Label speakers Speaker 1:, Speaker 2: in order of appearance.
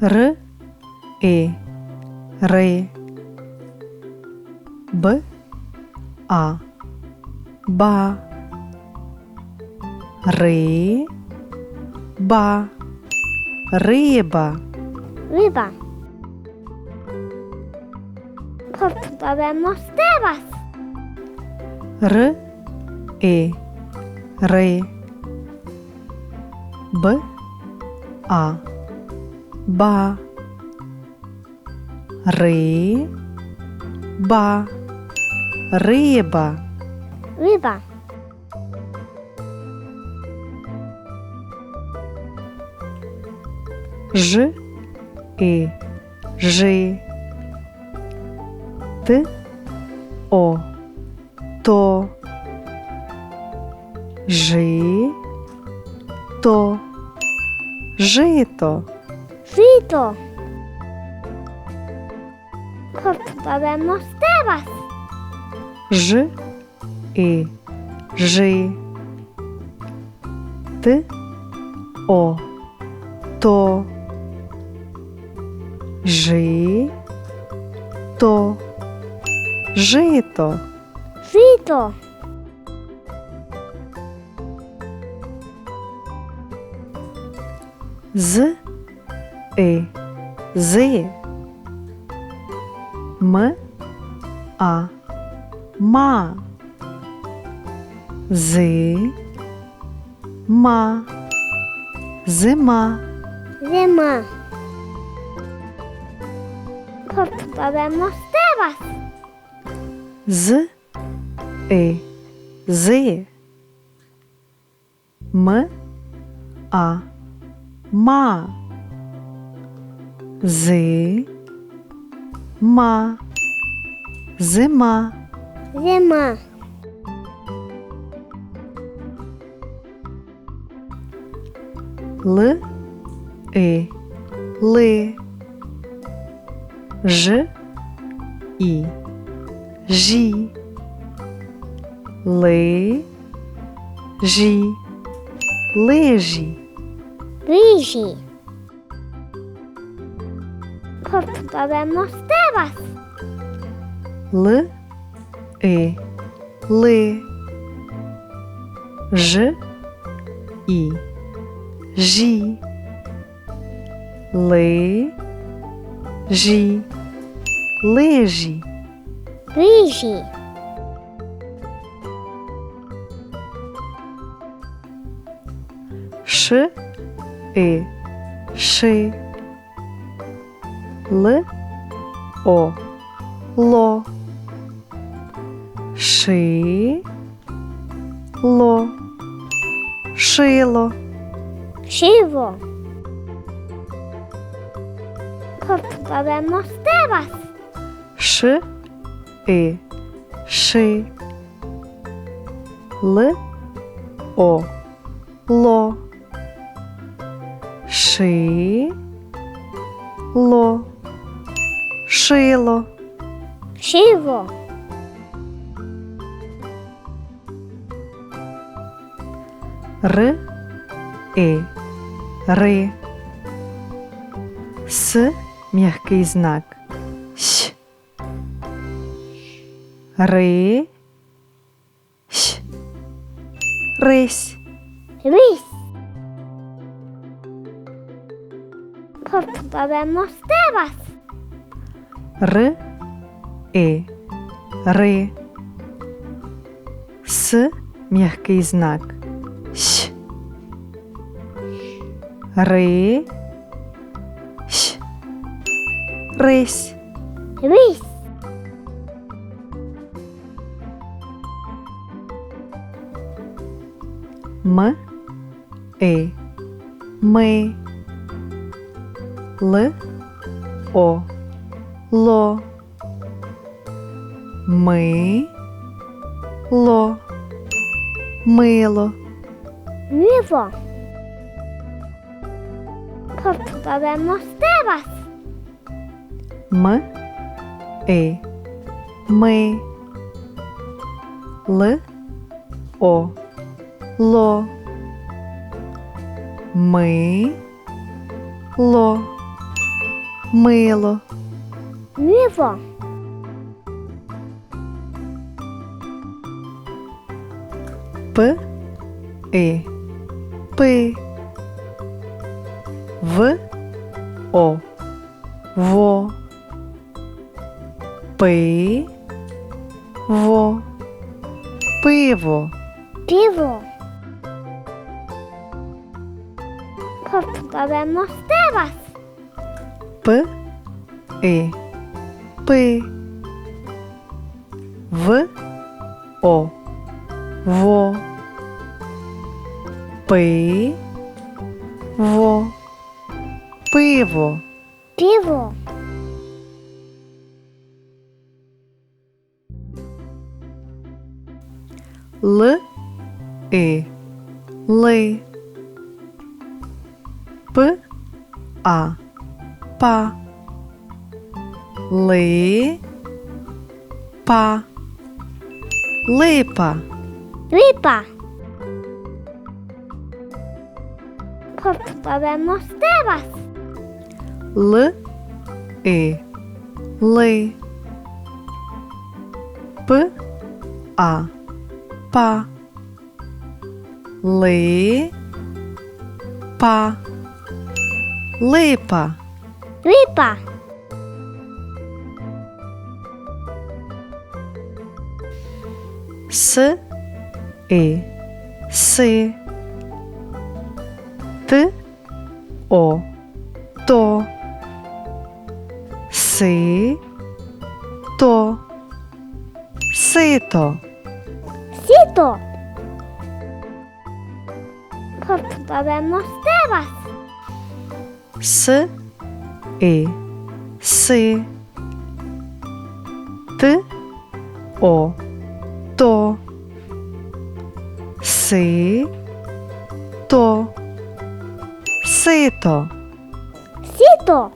Speaker 1: Р, И, Ри, Б, А, Ба, Ри, Ба, Риба,
Speaker 2: Риба. Повторимо ще раз.
Speaker 1: Р, И, Ри, Б, А, Ба, Ри, Ба, Риба.
Speaker 2: Риба.
Speaker 1: Ж, И, Жи, Т, О, То, Жи, То, Жито,
Speaker 2: Жито. Повторимо ще раз.
Speaker 1: Ж, И, Жи, Т, О, То, Жи, То, Жито.
Speaker 2: Жито.
Speaker 1: З, И, Зи, М, А, Ма, Зи, Ма, Зима,
Speaker 2: Зима. Повторимо ще раз.
Speaker 1: З, И, Зи, М, А, Ма, Зи, Ма, Зима.
Speaker 2: Зима.
Speaker 1: Л, И, Ли, Ж, І, Жі, Ли, Жі, Лижі,
Speaker 2: Рижі. Повторимо ще раз.
Speaker 1: Л, И, Ли, Ж, І, Жі, Ли, Жі, Лижі.
Speaker 2: Рижі.
Speaker 1: Ш, И, Ши, Л, О, Ло, Ши, Ло, Шило,
Speaker 2: Шиво. Повторимо ще раз.
Speaker 1: Ш, И, Ши, Л, О, Ло, Ши, Ло, Шило.
Speaker 2: Шиво.
Speaker 1: Р, И, Ри. С м'який знак. Щ. Ри. Щ. Рись.
Speaker 2: Рись. Повторимо ще раз.
Speaker 1: Р, И, Ри. С м'який знак. Щ. Ри. Щ. Рись.
Speaker 2: Рись.
Speaker 1: М, И, Ми, Л, О, Ло, Ми, Ло, Мило,
Speaker 2: Риво. Повторимо ще раз.
Speaker 1: М, И, Ми, Л, О, Ло, Ми, Ло, мило,
Speaker 2: мило,
Speaker 1: п, и, пи, в, о, во, пи, во, пиво,
Speaker 2: пиво. Повторимо ще раз.
Speaker 1: п, и, пи, в, о, во, пи, во, пиво.
Speaker 2: Пиво.
Speaker 1: Л, и, ли, п, а, па, ли, па, липа,
Speaker 2: Липа. Повторимо ще раз.
Speaker 1: Л, і, ли, п, а, па, ли, па, липа, с, і, си, т, о, то, си, то, сито.
Speaker 2: Сіто. Повторимо ще раз.
Speaker 1: С, і, си, т, о, то, си, то, сито.
Speaker 2: Сіто.